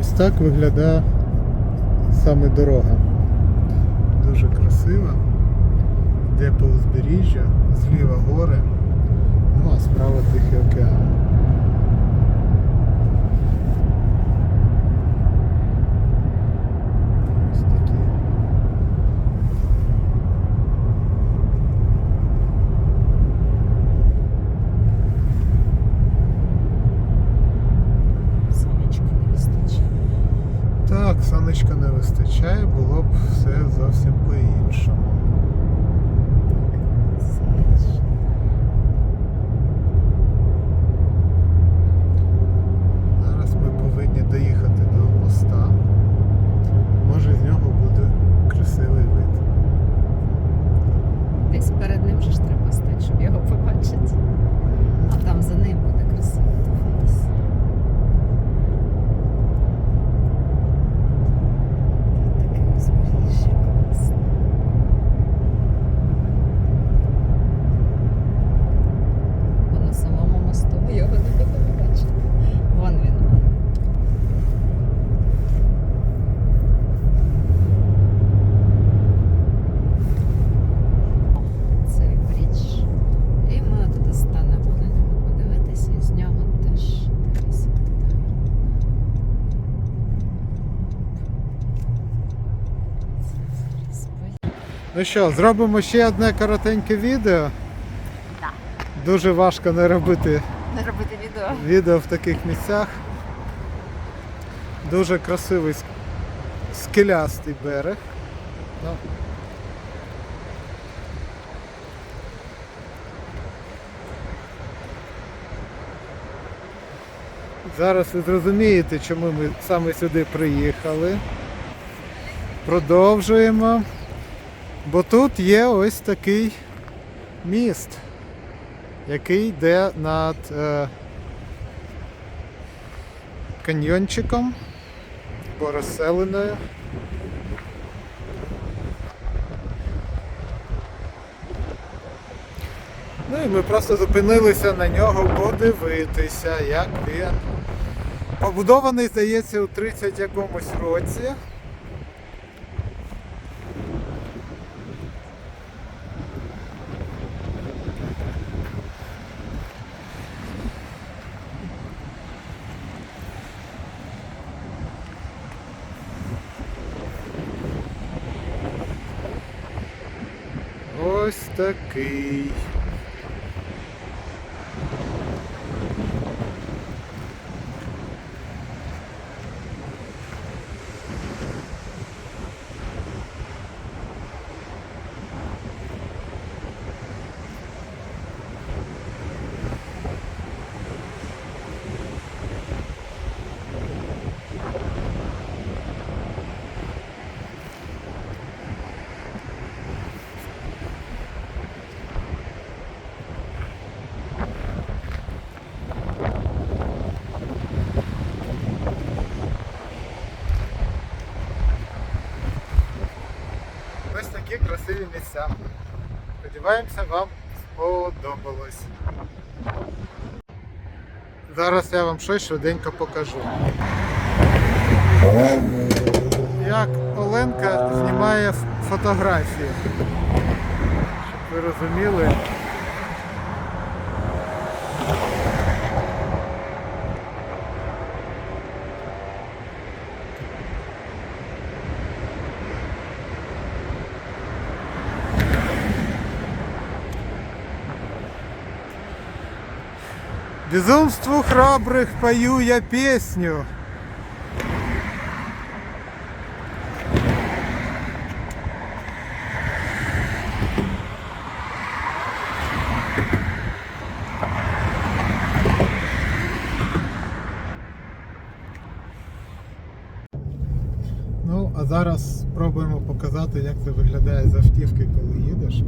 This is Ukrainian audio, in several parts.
Ось так виглядає саме дорога. Дуже красива. Йде по узбережжя, зліва гори, ну а справа Тихий океан. по-іншому. Ну що, зробимо ще одне коротеньке відео. Да. Дуже важко не робити Не робити відео. відео в таких місцях. Дуже красивий скелястий берег. Ну, Зараз ви зрозумієте, чому ми саме сюди приїхали. Продовжуємо. Бо тут є ось такий міст, який йде над е, каньйончиком або розселеною. Ну і ми просто зупинилися на нього подивитися, як він. Побудований, здається, у 30 якомусь році. Ось такий. Ось такі красиві місця. Сподіваємося, вам сподобалось. Зараз я вам щось швиденько покажу. Як Оленка знімає фотографії. Щоб ви розуміли. Безумству храбрых пою я песню. Ну, а зараз спробуємо показати, як це виглядає з автівки, коли їдеш.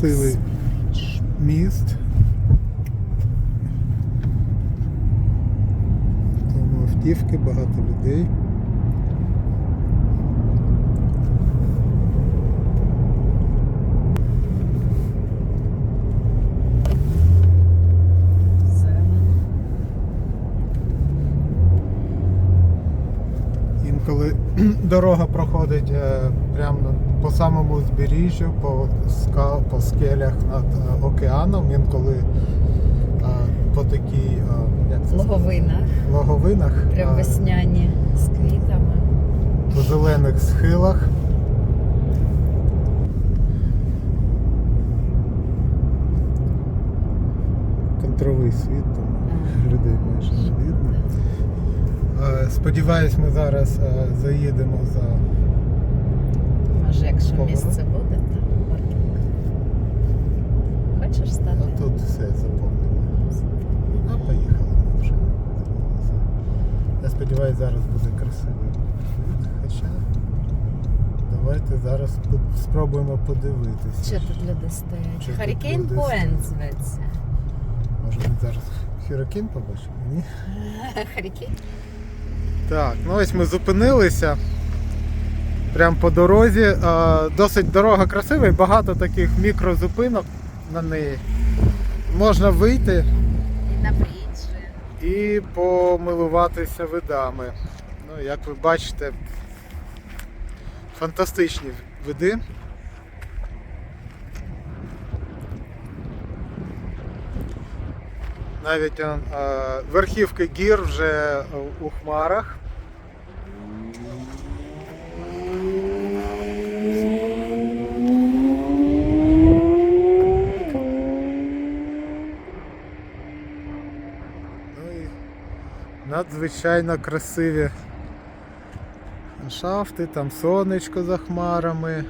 Красивий міст. Там автівки, багато людей. Зелень. Інколи дорога проходить е, прямо по самому узбережжю, по, ска, по скелях над е, океаном, інколи е, по такій е, як це сказати, Логовина. логовинах, Прям весняні з квітами. по зелених схилах. Контровий світ, там людей майже не видно. Е, Сподіваюсь, ми зараз е, заїдемо за Може, якщо Поворот. місце буде, то паркінг. Хочеш стати? А тут все заповнено. А поїхали ми вже. Я сподіваюся, зараз буде красивий вид. Хоча давайте зараз спробуємо подивитися. Що тут люди стоять? Харікейн Пуент зветься. Може ми зараз Хірокін побачимо? Ні? Харікейн? Так, ну ось ми зупинилися. Прямо по дорозі. Досить дорога красива і багато таких мікрозупинок на неї. Можна вийти І і помилуватися видами. Ну, як ви бачите, фантастичні види. Навіть е, верхівки гір вже у хмарах. Ну і надзвичайно красиві шафти, там сонечко за хмарами.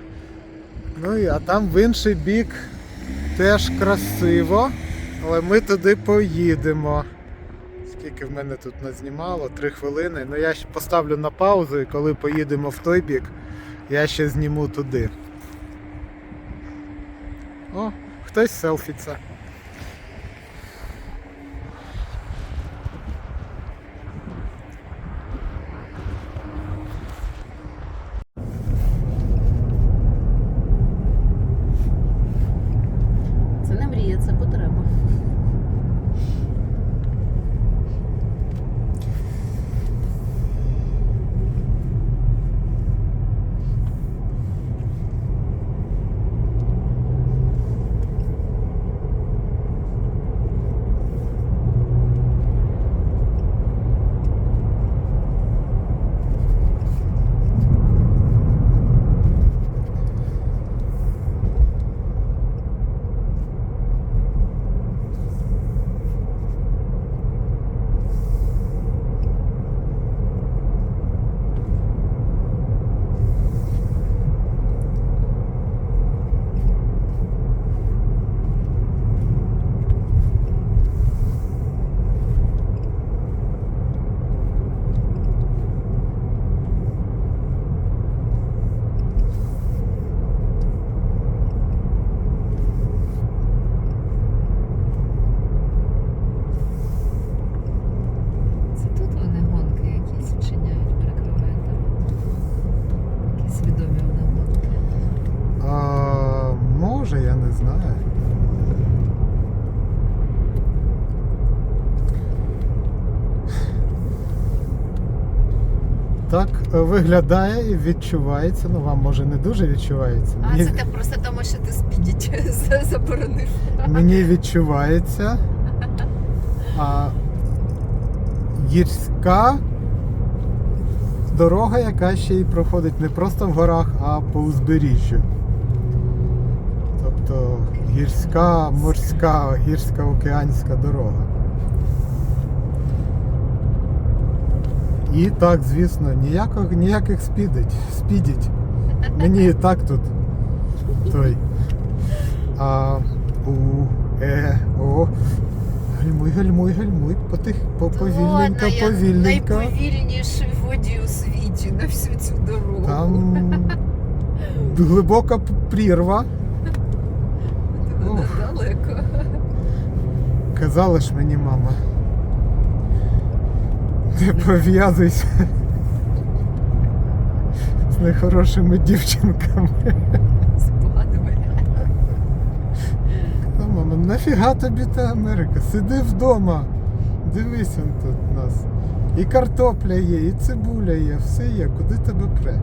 Ну і а там в інший бік теж красиво, але ми туди поїдемо. Скільки в мене тут назнімало? Три хвилини. Ну я ще поставлю на паузу і коли поїдемо в той бік, я ще зніму туди. О, хтось селфіться. Виглядає і відчувається. Ну вам може не дуже відчувається. А, Мені, це так просто тому, що ти спідіть заборонив. мені відчувається. А гірська дорога, яка ще й проходить не просто в горах, а по узбережжю. Тобто гірська, морська, гірська океанська дорога. І так, звісно, ніяких, ніяких спідить. Спідіть. Мені і так тут. той. А у е, о. Гальмуй, гальмуй, гальмуй, потих, повільненько, Ладно, повільненько. Найповільніше в воді у світі на всю цю дорогу. Там глибока прірва. Далеко. Казала ж мені, мама. Не пов'язуйся з нехорошими дівчинками. З поганими. Мама, нафіга тобі та Америка? Сиди вдома. Дивись он тут нас. І картопля є, і цибуля є, все є, куди тебе пре.